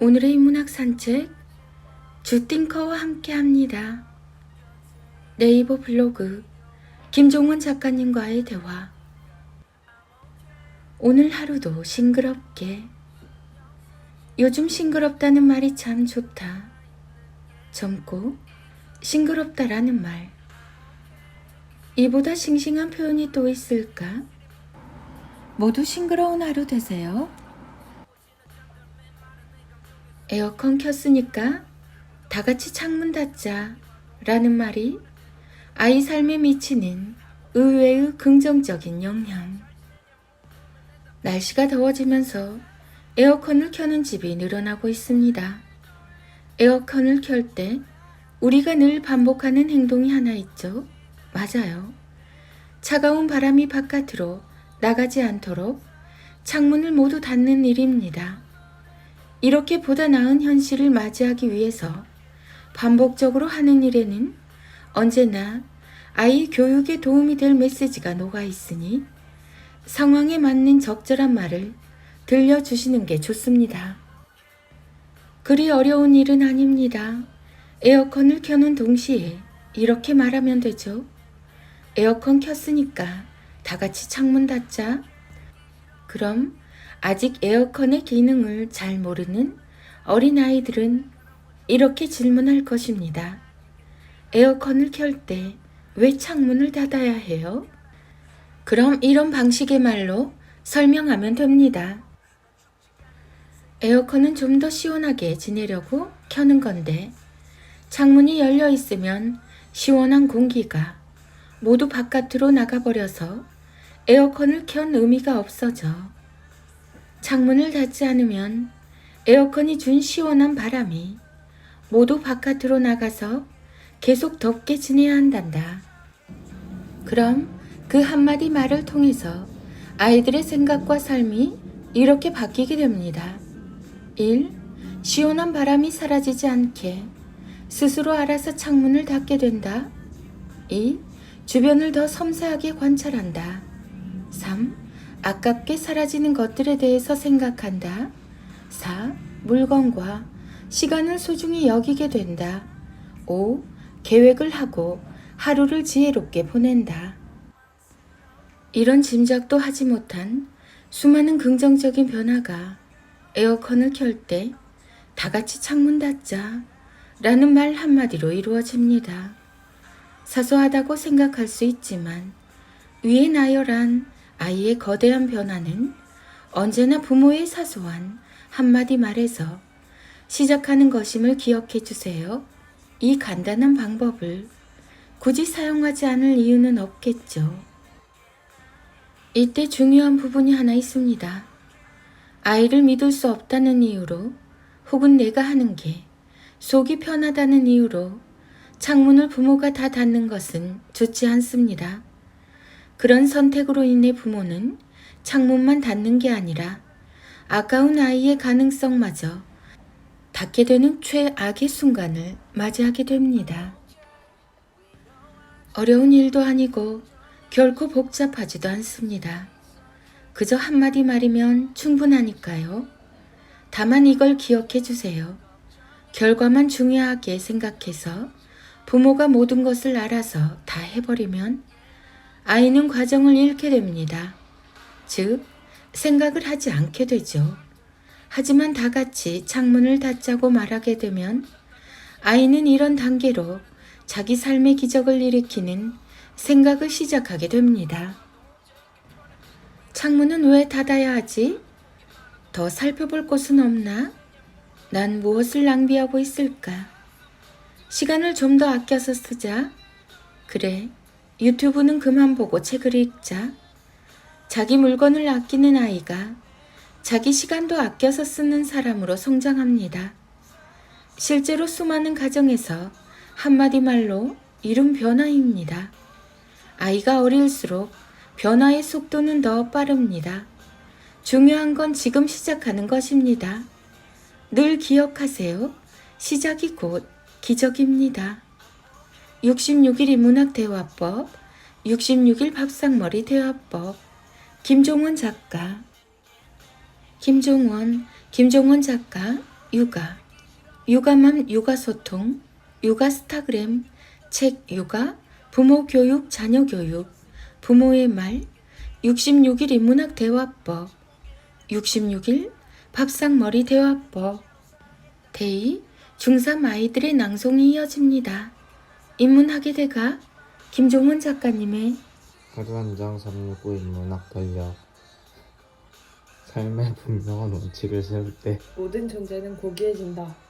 오늘의 인문학 산책 주띵커와 함께 합니다. 네이버 블로그 김종원 작가님과의 대화 오늘 하루도 싱그럽게 요즘 싱그럽다는 말이 참 좋다. 젊고 싱그럽다라는 말 이보다 싱싱한 표현이 또 있을까? 모두 싱그러운 하루 되세요. 에어컨 켰으니까 다 같이 창문 닫자 라는 말이 아이 삶에 미치는 의외의 긍정적인 영향. 날씨가 더워지면서 에어컨을 켜는 집이 늘어나고 있습니다. 에어컨을 켤 때 우리가 늘 반복하는 행동이 하나 있죠. 맞아요. 차가운 바람이 바깥으로 나가지 않도록 창문을 모두 닫는 일입니다. 이렇게 보다 나은 현실을 맞이하기 위해서 반복적으로 하는 일에는 언제나 아이 교육에 도움이 될 메시지가 녹아 있으니 상황에 맞는 적절한 말을 들려주시는 게 좋습니다. 그리 어려운 일은 아닙니다. 에어컨을 켜는 동시에 이렇게 말하면 되죠. 에어컨 켰으니까 다 같이 창문 닫자. 그럼 아직 에어컨의 기능을 잘 모르는 어린아이들은 이렇게 질문할 것입니다. 에어컨을 켤 때 왜 창문을 닫아야 해요? 그럼 이런 방식의 말로 설명하면 됩니다. 에어컨은 좀 더 시원하게 지내려고 켜는 건데 창문이 열려 있으면 시원한 공기가 모두 바깥으로 나가버려서 에어컨을 켠 의미가 없어져. 창문을 닫지 않으면 에어컨이 준 시원한 바람이 모두 바깥으로 나가서 계속 덥게 지내야 한단다. 그럼 그 한마디 말을 통해서 아이들의 생각과 삶이 이렇게 바뀌게 됩니다. 1. 시원한 바람이 사라지지 않게 스스로 알아서 창문을 닫게 된다. 2. 주변을 더 섬세하게 관찰한다. 3. 아깝게 사라지는 것들에 대해서 생각한다. 4. 물건과 시간을 소중히 여기게 된다. 5. 계획을 하고 하루를 지혜롭게 보낸다. 이런 짐작도 하지 못한 수많은 긍정적인 변화가 에어컨을 켤 때 다 같이 창문 닫자 라는 말 한마디로 이루어집니다. 사소하다고 생각할 수 있지만 위에 나열한 아이의 거대한 변화는 언제나 부모의 사소한 한마디 말에서 시작하는 것임을 기억해 주세요. 이 간단한 방법을 굳이 사용하지 않을 이유는 없겠죠. 이때 중요한 부분이 하나 있습니다. 아이를 믿을 수 없다는 이유로 혹은 내가 하는 게 속이 편하다는 이유로 창문을 부모가 다 닫는 것은 좋지 않습니다. 그런 선택으로 인해 부모는 창문만 닫는 게 아니라 아까운 아이의 가능성마저 닫게 되는 최악의 순간을 맞이하게 됩니다. 어려운 일도 아니고 결코 복잡하지도 않습니다. 그저 한마디 말이면 충분하니까요. 다만 이걸 기억해 주세요. 결과만 중요하게 생각해서 부모가 모든 것을 알아서 다 해버리면 아이는 과정을 잃게 됩니다. 즉, 생각을 하지 않게 되죠. 하지만 다 같이 창문을 닫자고 말하게 되면 아이는 이런 단계로 자기 삶의 기적을 일으키는 생각을 시작하게 됩니다. 창문은 왜 닫아야 하지? 더 살펴볼 곳은 없나? 난 무엇을 낭비하고 있을까? 시간을 좀 더 아껴서 쓰자. 그래, 유튜브는 그만 보고 책을 읽자. 자기 물건을 아끼는 아이가 자기 시간도 아껴서 쓰는 사람으로 성장합니다. 실제로 수많은 가정에서 한마디 말로 이룬 변화입니다. 아이가 어릴수록 변화의 속도는 더 빠릅니다. 중요한 건 지금 시작하는 것입니다. 늘 기억하세요. 시작이 곧 기적입니다. 66일 인문학 대화법, 66일 밥상머리 대화법, 김종원 작가. 김종원, 김종원 작가, 육아, 육아맘 육아소통, 육아스타그램, 책 육아, 부모 교육, 자녀 교육, 부모의 말, 66일 인문학 대화법, 66일 밥상머리 대화법, 데이 중3 아이들의 낭송이 이어집니다. 인문학의 대가 김종훈 작가님의 하루 한장 365 인문학 권력 삶의 분명한 원칙을 세울 때 모든 존재는 고귀해진다.